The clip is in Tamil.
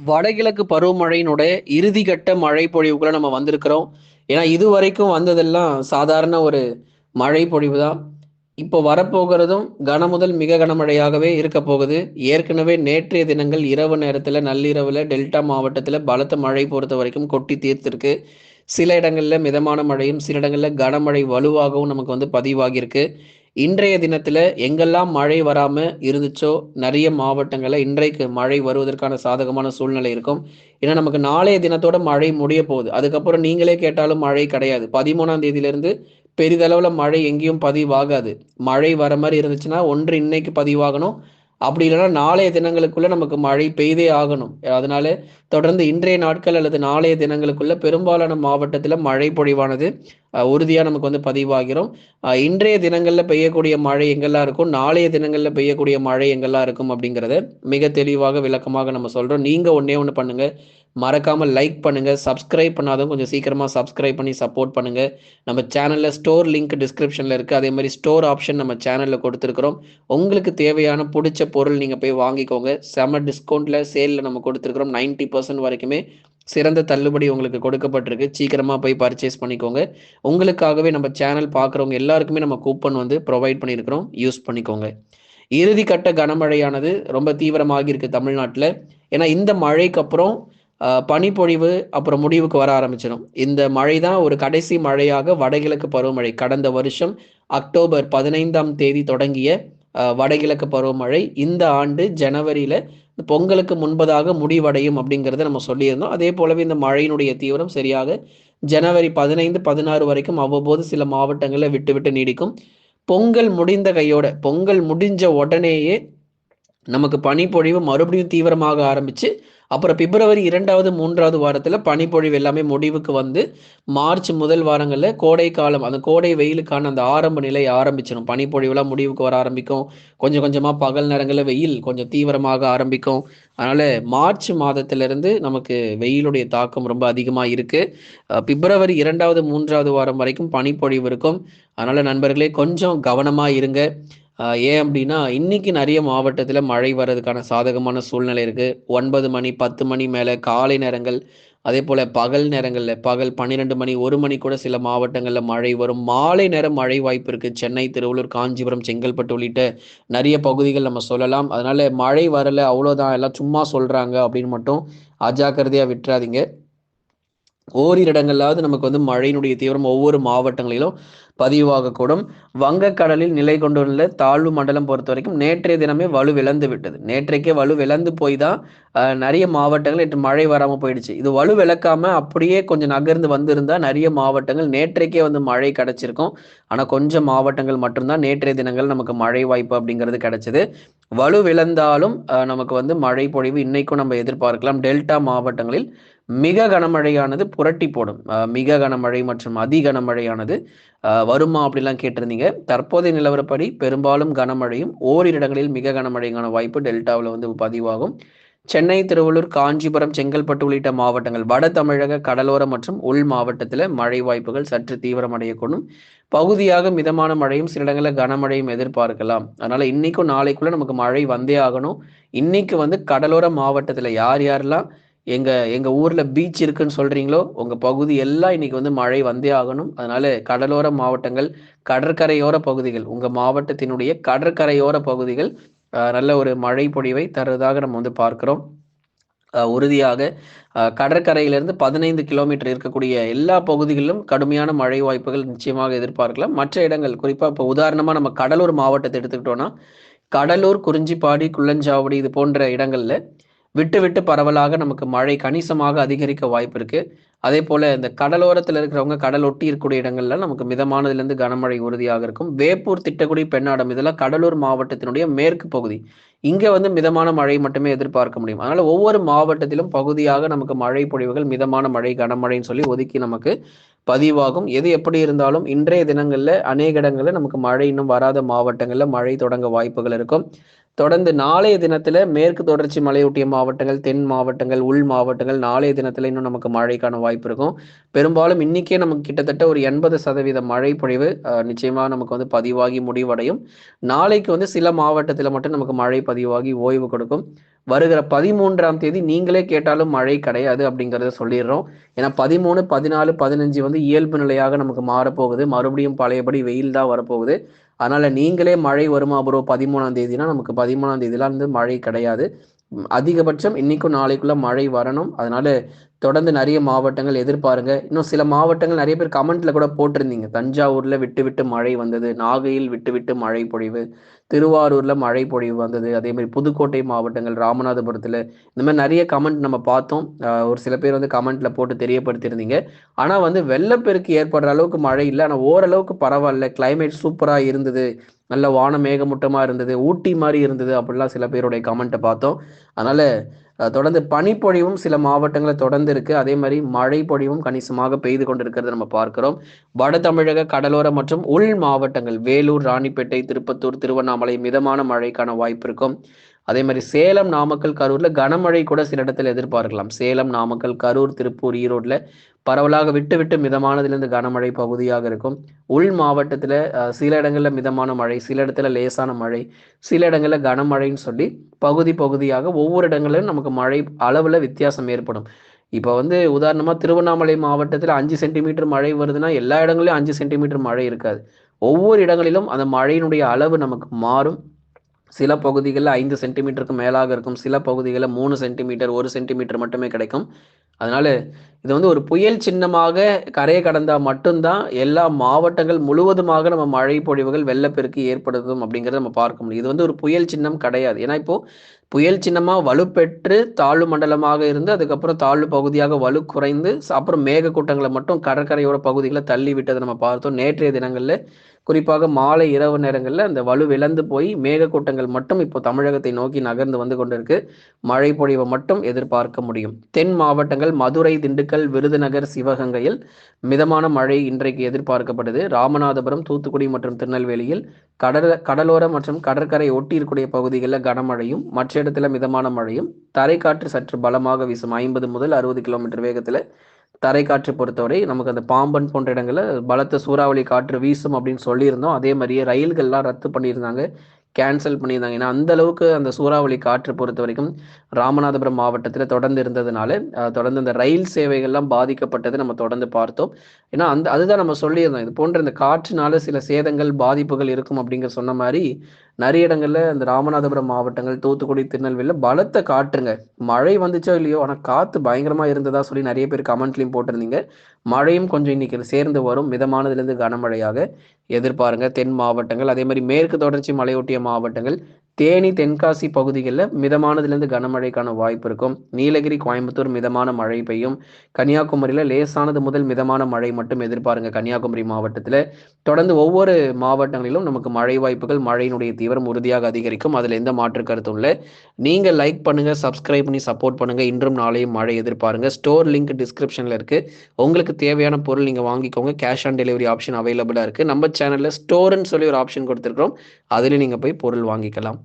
வடகிழக்கு பருவமழையினுடைய இறுதிக்கட்ட மழை பொழிவுக்குள்ள நம்ம வந்திருக்கிறோம். ஏன்னா இது வரைக்கும் வந்ததெல்லாம் சாதாரண ஒரு மழை பொழிவு தான் இப்போ வரப்போகிறதும் கன முதல் மிக கனமழையாகவே இருக்க போகுது. ஏற்கனவே நேற்றைய தினங்கள் இரவு நேரத்தில் நள்ளிரவில் டெல்டா மாவட்டத்தில் பலத்த மழை பொறுத்த வரைக்கும் கொட்டி தீர்த்திருக்கு. சில இடங்களில் மிதமான மழையும் சில இடங்களில் கனமழை வலுவாகவும் நமக்கு வந்து பதிவாகியிருக்கு. இன்றைய தினத்தில் எங்கெல்லாம் மழை வராமல் இருந்துச்சோ நிறைய மாவட்டங்களில் இன்றைக்கு மழை வருவதற்கான சாதகமான சூழ்நிலை இருக்கும். ஏன்னா நமக்கு நாளைய தினத்தோட மழை முடிய போகுது. அதுக்கப்புறம் நீங்களே கேட்டாலும் மழை கிடையாது. பதிமூணாம் தேதியிலிருந்து பெரிதளவில் மழை எங்கேயும் பதிவாகாது. மழை வர மாதிரி இருந்துச்சுன்னா ஒன்று இன்னைக்கு பதிவாகணும் அப்படி இல்லைன்னா நாளைய தினங்களுக்குள்ள நமக்கு மழை பெய்தே ஆகணும். அதனால தொடர்ந்து இன்றைய நாட்கள் அல்லது நாளைய தினங்களுக்குள்ள பெரும்பாலான மாவட்டத்தில் மழை பொழிவானது உறுதியாக நமக்கு வந்து பதிவாகிறோம். இன்றைய தினங்களில் பெய்யக்கூடிய மழை எங்கெல்லாம் இருக்கும் நாளைய தினங்களில் பெய்யக்கூடிய மழை எங்கெல்லாம் இருக்கும் அப்படிங்கிறத மிக தெளிவாக விளக்கமாக நம்ம சொல்கிறோம் நீங்கள் ஒன்றே ஒன்று பண்ணுங்கள் மறக்காமல் லைக் பண்ணுங்கள் சப்ஸ்கிரைப் பண்ணாதவங்க கொஞ்சம் சீக்கிரமாக சப்ஸ்கிரைப் பண்ணி சப்போர்ட் பண்ணுங்கள் நம்ம சேனலில் ஸ்டோர் லிங்க் டிஸ்கிரிப்ஷனில் இருக்குது அதே மாதிரி ஸ்டோர் ஆப்ஷன் நம்ம சேனலில் கொடுத்துருக்குறோம். உங்களுக்கு தேவையான பிடிச்ச பொருள் நீங்கள் போய் வாங்கிக்கோங்க. செம டிஸ்கவுண்ட்டில் சேலில் நம்ம கொடுத்துருக்குறோம். நைன்ட்டி பர்சன்ட் வரைக்குமே சிறந்த தள்ளுபடி உங்களுக்கு கொடுக்கப்பட்டிருக்கு. சீக்கிரமாக போய் பர்ச்சேஸ் பண்ணிக்கோங்க. உங்களுக்காகவே நம்ம சேனல் பார்க்குறவங்க எல்லாருக்குமே நம்ம கூப்பன் வந்து ப்ரொவைட் பண்ணியிருக்கிறோம். யூஸ் பண்ணிக்கோங்க. இறுதி கட்ட கனமழையானது ரொம்ப தீவிரமாக இருக்கு தமிழ்நாட்டில். ஏன்னா இந்த மழைக்கு அப்புறம் பனிப்பொழிவு அப்புறம் முடிவுக்கு வர ஆரம்பிச்சிடும். இந்த மழை தான் ஒரு கடைசி மழையாக வடகிழக்கு பருவமழை. கடந்த வருஷம் அக்டோபர் பதினைந்தாம் தேதி தொடங்கிய வடகிழக்கு பருவமழை. இந்த ஆண்டு ஜனவரியில பொங்கலுக்கு முன்பதாக முடிவடையும் அப்படிங்கிறத நம்ம சொல்லியிருந்தோம். அதே போலவே இந்த மழையினுடைய தீவிரம் சரியாக ஜனவரி பதினைந்து பதினாறு வரைக்கும் அவ்வப்போது சில மாவட்டங்களில் விட்டு விட்டு நீடிக்கும். பொங்கல் முடிந்த கையோட பொங்கல் முடிஞ்ச உடனேயே நமக்கு பனிப்பொழிவு மறுபடியும் தீவிரமாக ஆரம்பிச்சு அப்புறம் பிப்ரவரி இரண்டாவது மூன்றாவது வாரத்தில் பனிப்பொழிவு எல்லாமே முடிவுக்கு வந்து மார்ச் முதல் வாரங்களில் கோடை காலம் அந்த கோடை வெயிலுக்கான அந்த ஆரம்ப நிலை ஆரம்பிச்சிடும் பனிப்பொழிவுலாம் முடிவுக்கு வர ஆரம்பிக்கும். கொஞ்சம் கொஞ்சமாக பகல் நேரங்களில் வெயில் கொஞ்சம் தீவிரமாக ஆரம்பிக்கும். அதனால் மார்ச் மாதத்திலிருந்து நமக்கு வெயிலுடைய தாக்கம் ரொம்ப அதிகமாக இருக்குது பிப்ரவரி இரண்டாவது மூன்றாவது வாரம் வரைக்கும் பனிப்பொழிவு இருக்கும். அதனால் நண்பர்களே கொஞ்சம் கவனமாக இருங்க. ஏன் அப்படின்னா இன்னைக்கு நிறைய மாவட்டத்தில் மழை வர்றதுக்கான சாதகமான சூழ்நிலை இருக்குது ஒன்பது மணி பத்து மணி மேலே காலை நேரங்கள் அதே போல் பகல் நேரங்களில் பகல் பன்னிரெண்டு மணி ஒரு மணி கூட சில மாவட்டங்களில் மழை வரும். மாலை நேரம் மழை வாய்ப்பு இருக்குது சென்னை திருவள்ளூர் காஞ்சிபுரம் செங்கல்பட்டு உள்ளிட்ட நிறைய பகுதிகள் நம்ம சொல்லலாம். அதனால் மழை வரலை அவ்வளோதான் எல்லாம் சும்மா சொல்கிறாங்க அப்படின்னு மட்டும் அஜாக்கிரதையாக விட்டுறாதீங்க. ஓரிரு இடங்களாவது நமக்கு வந்து மழையினுடைய தீவிரம் ஒவ்வொரு மாவட்டங்களிலும் பதிவாகக்கூடும். வங்கக்கடலில் நிலை கொண்டுள்ள தாழ்வு மண்டலம் பொறுத்த வரைக்கும் நேற்றைய தினமே வலு விளந்து விட்டது. நேற்றைக்கே வலு விளந்து போய் தான் நிறைய மாவட்டங்கள் நேற்று மழை வராமல் போயிடுச்சு. இது வலு விளக்காம அப்படியே கொஞ்சம் நகர்ந்து வந்திருந்தா நிறைய மாவட்டங்கள் நேற்றைக்கே வந்து மழை கிடைச்சிருக்கும். ஆனால் கொஞ்சம் மாவட்டங்கள் மட்டும்தான் நேற்றைய தினங்கள் நமக்கு மழை வாய்ப்பு அப்படிங்கிறது கிடைச்சது. வலுவிழந்தாலும் நமக்கு வந்து மழை பொழிவு இன்னைக்கும் நம்ம எதிர்பார்க்கலாம். டெல்டா மாவட்டங்களில் மிக கனமழையானது புரட்டி போடும். மிக கனமழை மற்றும் அதி கனமழையானது வருமா அப்படிலாம் கேட்டிருந்தீங்க. தற்போதைய நிலவரப்படி பெரும்பாலும் கனமழையும் ஓரிரு இடங்களில் மிக கனமழைக்கான வாய்ப்பு டெல்டாவில் வந்து பதிவாகும். சென்னை திருவள்ளூர் காஞ்சிபுரம் செங்கல்பட்டு உள்ளிட்ட மாவட்டங்கள் வட தமிழக கடலோர மற்றும் உள் மாவட்டத்தில் மழை வாய்ப்புகள் சற்று தீவிரமடையக்கூடும். பகுதியாக மிதமான மழையும் சில இடங்களில் கனமழையும் எதிர்பார்க்கலாம். அதனால இன்னைக்கும் நாளைக்குள்ள நமக்கு மழை வந்தே ஆகணும். இன்னைக்கு வந்து கடலோர மாவட்டத்தில் யார் யாரெல்லாம் எங்க எங்க ஊர்ல பீச் இருக்குன்னு சொல்றீங்களோ உங்க பகுதி எல்லாம் இன்னைக்கு வந்து மழை வந்தே ஆகணும். அதனால கடலோர மாவட்டங்கள் கடற்கரையோர பகுதிகள் உங்க மாவட்டத்தினுடைய கடற்கரையோர பகுதிகள் நல்ல ஒரு மழை பொழிவை தருவதாக நம்ம வந்து பார்க்கிறோம். உறுதியாக கடற்கரையிலிருந்து பதினைந்து கிலோமீட்டர் இருக்கக்கூடிய எல்லா பகுதிகளிலும் கடுமையான மழை வாய்ப்புகள் நிச்சயமாக எதிர்பார்க்கலாம். மற்ற இடங்கள் குறிப்பாக இப்போ உதாரணமாக நம்ம கடலூர் மாவட்டத்தை எடுத்துக்கிட்டோம்னா கடலூர் குறிஞ்சிப்பாடி குள்ளஞ்சாவடி இது போன்ற இடங்களில் விட்டு விட்டு பரவலாக நமக்கு மழை கணிசமாக அதிகரிக்க வாய்ப்பு இருக்கு. அதே போல இந்த கடலோரத்தில் இருக்கிறவங்க கடல் ஒட்டி இருக்கக்கூடிய இடங்கள்ல நமக்கு மிதமானதுலேருந்து கனமழை உறுதியாக இருக்கும். வேப்பூர் திட்டக்குடி பெண்ணாடம் இதெல்லாம் கடலூர் மாவட்டத்தினுடைய மேற்கு பகுதி. இங்க வந்து மிதமான மழை மட்டுமே எதிர்பார்க்க முடியும். அதனால ஒவ்வொரு மாவட்டத்திலும் பகுதியாக நமக்கு மழை பொழிவுகள் மிதமான மழை கனமழைன்னு சொல்லி ஒதுக்கி நமக்கு பதிவாகும். எது எப்படி இருந்தாலும் இன்றைய தினங்களில் அநேக இடங்களில் நமக்கு மழை இன்னும் வராத மாவட்டங்களில் மழை தொடங்க வாய்ப்புகள் இருக்கும். தொடர்ந்து நாளைய தினத்துல மேற்கு தொடர்ச்சி மலையொட்டிய மாவட்டங்கள் தென் மாவட்டங்கள் உள் மாவட்டங்கள் நாளைய தினத்துல இன்னும் நமக்கு மழைக்கான வாய்ப்பு இருக்கும். பெரும்பாலும் இன்னைக்கே நமக்கு கிட்டத்தட்ட ஒரு எண்பது சதவீத மழை பொழிவு நிச்சயமா நமக்கு வந்து பதிவாகி முடிவடையும். நாளைக்கு வந்து சில மாவட்டத்தில் மட்டும் நமக்கு மழை பதிவாகி ஓய்வு கொடுக்கும். வருகிற பதிமூன்றாம் தேதி நீங்களே கேட்டாலும் மழை கிடையாது அப்படிங்கிறத சொல்லிடுறோம். ஏன்னா பதிமூணு பதினாலு பதினஞ்சு வந்து இயல்பு நிலையாக நமக்கு மாறப்போகுது. மறுபடியும் பழையபடி வெயில் தான் வரப்போகுது. அதனால நீங்களே மழை வருமா ப்ரோ பதிமூணாம் தேதினா நமக்கு பதிமூணாம் தேதிலாம் வந்து மழை கிடையாது. அதிகபட்சம் இன்னைக்கும் நாளைக்குள்ள மழை வரணும். அதனால தொடர்ந்து நிறைய மாவட்டங்கள் எதிர்பாருங்க. இன்னும் சில மாவட்டங்கள் நிறைய பேர் கமெண்ட்ல கூட போட்டிருந்தீங்க. தஞ்சாவூர்ல விட்டு விட்டு மழை வந்தது. நாகையில் விட்டு விட்டு மழை பொழிவு. திருவாரூர்ல மழை பொழிவு வந்தது. அதே மாதிரி புதுக்கோட்டை மாவட்டங்கள் ராமநாதபுரத்துல இந்த மாதிரி நிறைய கமெண்ட் நம்ம பார்த்தோம். ஒரு சில பேர் வந்து கமெண்ட்ல போட்டு தெரியப்படுத்தியிருந்தீங்க. ஆனா வந்து வெள்ளப்பெருக்கு ஏற்படுற அளவுக்கு மழை இல்லை. ஆனா ஓரளவுக்கு பரவாயில்ல. கிளைமேட் சூப்பரா இருந்தது. நல்ல வான மேகமூட்டமா இருந்தது. ஊட்டி மாதிரி இருந்தது அப்படிலாம் சில பேருடைய கமெண்ட்டை பார்த்தோம். அதனால தொடர்ந்து பனிப்பொழிவும் சில மாவட்டங்களில் தொடர்ந்து இருக்கு அதே மாதிரி மழை பொழிவும் கணிசமாக பெய்து கொண்டிருக்கிறது நம்ம பார்க்கிறோம். வட தமிழக கடலோர மற்றும் உள் மாவட்டங்கள் வேலூர் ராணிப்பேட்டை திருப்பத்தூர் திருவண்ணாமலை மிதமான மழைக்கான வாய்ப்பு இருக்கும். அதே மாதிரி சேலம் நாமக்கல் கரூர்ல கனமழை கூட சில இடத்துல எதிர்பார்க்கலாம். சேலம் நாமக்கல் கரூர் திருப்பூர் ஈரோட்ல பரவலாக விட்டு விட்டு மிதமானதிலிருந்து கனமழை பகுதியாக இருக்கும். உள் மாவட்டத்தில் சில இடங்களில் மிதமான மழை சில இடத்துல லேசான மழை சில இடங்களில் கனமழைன்னு சொல்லி பகுதி பகுதியாக ஒவ்வொரு இடங்களிலும் நமக்கு மழை அளவில் வித்தியாசம் ஏற்படும். இப்போ வந்து உதாரணமாக திருவண்ணாமலை மாவட்டத்தில் அஞ்சு சென்டிமீட்டர் மழை வருதுன்னா எல்லா இடங்களிலும் அஞ்சு சென்டிமீட்டர் மழை இருக்காது. ஒவ்வொரு இடங்களிலும் அந்த மழையினுடைய அளவு நமக்கு மாறும். சில பகுதிகளில் ஐந்து சென்டிமீட்டருக்கு மேலாக இருக்கும் சில பகுதிகளில் மூணு சென்டிமீட்டர் ஒரு சென்டிமீட்டர் மட்டுமே கிடைக்கும். அதனால இது வந்து ஒரு புயல் சின்னமாக கரையை கடந்தால் மட்டும்தான் எல்லா மாவட்டங்கள் முழுவதுமாக நம்ம மழை பொழிவுகள் வெள்ளப்பெருக்கு ஏற்படுத்தும் அப்படிங்கிறத நம்ம பார்க்க முடியும். இது வந்து ஒரு புயல் சின்னம் கிடையாது. ஏன்னா இப்போ புயல் சின்னமாக வலுப்பெற்று தாழ்வு மண்டலமாக இருந்து அதுக்கப்புறம் தாழ்வு பகுதியாக வலு குறைந்து அப்புறம் மேகக்கூட்டங்களை மட்டும் கடற்கரையோட பகுதிகளை தள்ளி விட்டதை நம்ம பார்த்தோம். நேற்றைய தினங்களில் குறிப்பாக மாலை இரவு நேரங்களில் அந்த வலு விளந்து போய் மேகக்கூட்டங்கள் மட்டும் இப்போ தமிழகத்தை நோக்கி நகர்ந்து வந்து கொண்டிருக்கு. மழை பொழிவை மட்டும் எதிர்பார்க்க முடியும். தென் மாவட்டங்கள் மதுரை திண்டுக்கல் விருதுநகர் சிவகங்கையில் மிதமான மழை இன்றைக்கு எதிர்பார்க்கப்படுது ராமநாதபுரம் தூத்துக்குடி மற்றும் திருநெல்வேலியில் கடல் கடலோர மற்றும் கடற்கரை ஒட்டி இருக்கக்கூடிய பகுதிகளில் கனமழையும் மற்ற இடத்துல மிதமான மழையும். தரைக்காற்று சற்று பலமாக வீசும். ஐம்பது முதல் அறுபது கிலோமீட்டர் வேகத்தில் தரை காற்று பொறுத்தவரை நமக்கு அந்த பாம்பன் போன்ற இடங்களில் பலத்த சூறாவளி காற்று வீசும் அப்படின்னு சொல்லியிருந்தோம். அதே மாதிரியே ரயில்கள்லாம் ரத்து பண்ணியிருந்தாங்க. கேன்சல் பண்ணியிருந்தாங்க. ஏன்னா அந்த அளவுக்கு அந்த சூறாவளி காற்று பொறுத்த வரைக்கும் ராமநாதபுரம் மாவட்டத்தில் தொடர்ந்து இருந்ததுனால தொடர்ந்து அந்த ரயில் சேவைகள்லாம் பாதிக்கப்பட்டது நம்ம தொடர்ந்து பார்த்தோம். ஏன்னா அந்த அதுதான் நம்ம சொல்லியிருந்தோம். இது போன்ற இந்த காற்றுனால சில சேதங்கள் பாதிப்புகள் இருக்கும் அப்படிங்கிற சொன்ன மாதிரி நிறைய இடங்கள்ல இந்த ராமநாதபுரம் மாவட்டங்கள் தூத்துக்குடி திருநெல்வேலியில் பலத்த காற்றுங்க. மழை வந்துச்சோ இல்லையோ ஆனால் காற்று பயங்கரமா இருந்ததா சொல்லி நிறைய பேர் கமெண்ட்லையும் போட்டிருந்தீங்க. மழையும் கொஞ்சம் இன்னைக்கு சேர்ந்து வரும். மிதமானதுலேருந்து கனமழையாக எதிர்பாருங்க. தென் மாவட்டங்கள் அதே மாதிரி மேற்கு தொடர்ச்சி மலையொட்டிய மாவட்டங்கள் தேனி தென்காசி பகுதிகளில் மிதமானதுலேருந்து கனமழைக்கான வாய்ப்பு இருக்கும். நீலகிரி கோயம்புத்தூர் மிதமான மழை பெய்யும். கன்னியாகுமரியில் லேசானது முதல் மிதமான மழை மட்டும் எதிர்பாருங்க. கன்னியாகுமரி மாவட்டத்தில் தொடர்ந்து ஒவ்வொரு மாவட்டங்களிலும் நமக்கு மழை வாய்ப்புகள் மழையினுடைய தீவிரம் உறுதியாக அதிகரிக்கும். அதில் எந்த மாற்று கருத்தும் இல்லை. நீங்கள் லைக் பண்ணுங்க சப்ஸ்கிரைப் பண்ணி சப்போர்ட் பண்ணுங்க. இன்றும் நாளையும் மழை எதிர்பாருங்க. ஸ்டோர் லிங்க் டிஸ்கிரிப்ஷனில் இருக்கு. உங்களுக்கு தேவையான பொருள் நீங்கள் வாங்கிக்கோங்க. கேஷ் ஆன் டெலிவரி ஆப்ஷன் அவைலபிளாக இருக்கு. நம்ம சேனலில் ஸ்டோர்னு சொல்லி ஒரு ஆப்ஷன் கொடுத்துருக்கோம் அதில் நீங்கள் போய் பொருள் வாங்கிக்கலாம்.